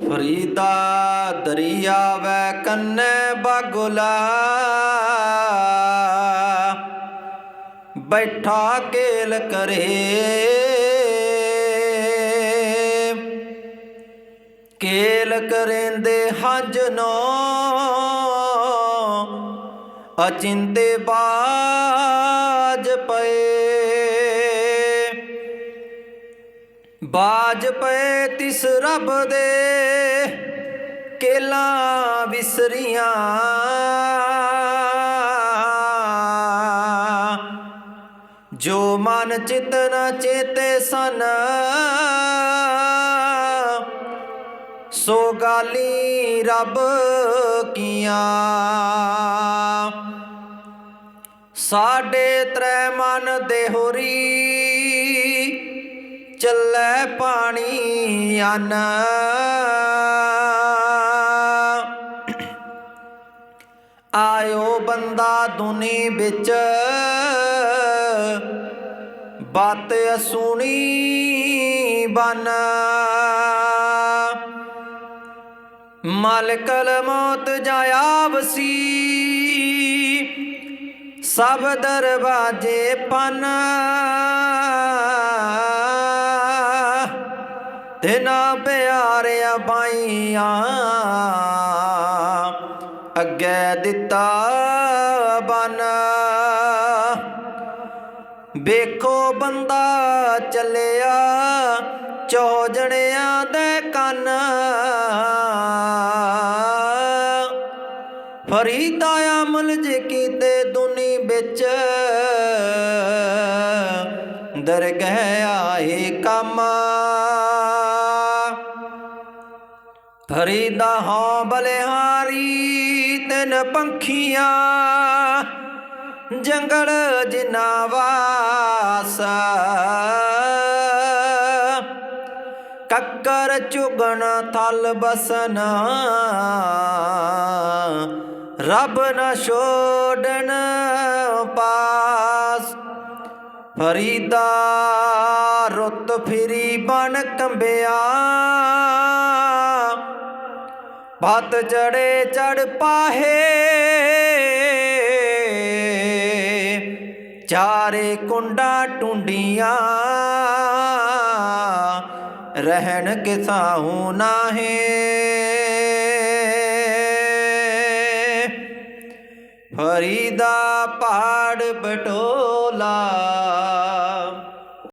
ਫਰੀਦਾ ਦਰਿਆ ਵੈ ਕੰਨੇ ਬਗੁਲਾ। ਬੈਠਾ ਕੇਲ ਕਰੇ। ਕੇਲ ਕਰੇਂਦੇ ਹੰਜ ਨੋ। ਅਚਿੰਤੇ ਬਾਜ ਬਾਜ ਪਏ ਤਿਸ ਰੱਬ ਦੇ, ਕੇਲਾ ਵਿਸਰੀਆਂ। ਜੋ ਮਨ ਚਿਤ ਨਾ ਚੇਤੇ ਸਨ, ਸੋ ਗਾਲੀ ਰੱਬ ਕੀਆਂ। ਸਾਡੇ ਤ੍ਰੈ ਮਨ ਦੇ ਹੋਰੀ ਚੱਲੇ ਪਾਣੀ ਅਨ। ਆਇਓ ਬੰਦਾ ਦੁਨੀ ਵਿੱਚ। ਬਾਤ ਸੁਣੀ ਬਨ। ਮਲਕਲ ਮੌਤ ਜਾਇਆ ਵਸੀ। ਸਭ ਦਰਵਾਜੇ ਪਨ। ਤਿਨਾ ਪਿਆਰਿਆ ਬਾਈਆਂ ਅੱਗੇ ਦਿੱਤਾ ਬਨ। ਵੇਖੋ ਬੰਦਾ ਚੱਲਿਆ ਚੋਜਣਿਆਂ ਦੇ ਕੰਨ। ਫਰੀਦਾ ਅਮਲ ਜੇ ਕੀਤੇ ਦੁਨੀ ਵਿੱਚ। ਦਰਗਹਿ ਆਏ ਕੰਮ। ਫਰੀਦਾ ਹਾਂ ਬਲਿਹਾਰੀ ਤਿਨ ਪੰਖੀਆਂ, ਜੰਗਲ ਜਿਨਾ ਵਾਸ। ਕੱਕਰ ਚੁਗਣ ਥਲ ਬਸਨ, ਰੱਬ ਨਾ ਛੋੜਨ ਪਾ ਫਰੀਦਾ ਰੁੱਤ ਫਿਰੀ ਬਣ ਕੰਬਿਆ। ਭਤ ਚੜੇ ਚੜ ਪਾਹੇ। ਚਾਰੇ ਕੁੰਡਾ ਟੁੰਡੀਆਂ। ਰਹਿਣ ਕੇ ਸਾਹੂ ਨਾਹੇ ਫਰੀਦਾ ਪਹਾੜ ਬਟੋਲਾ।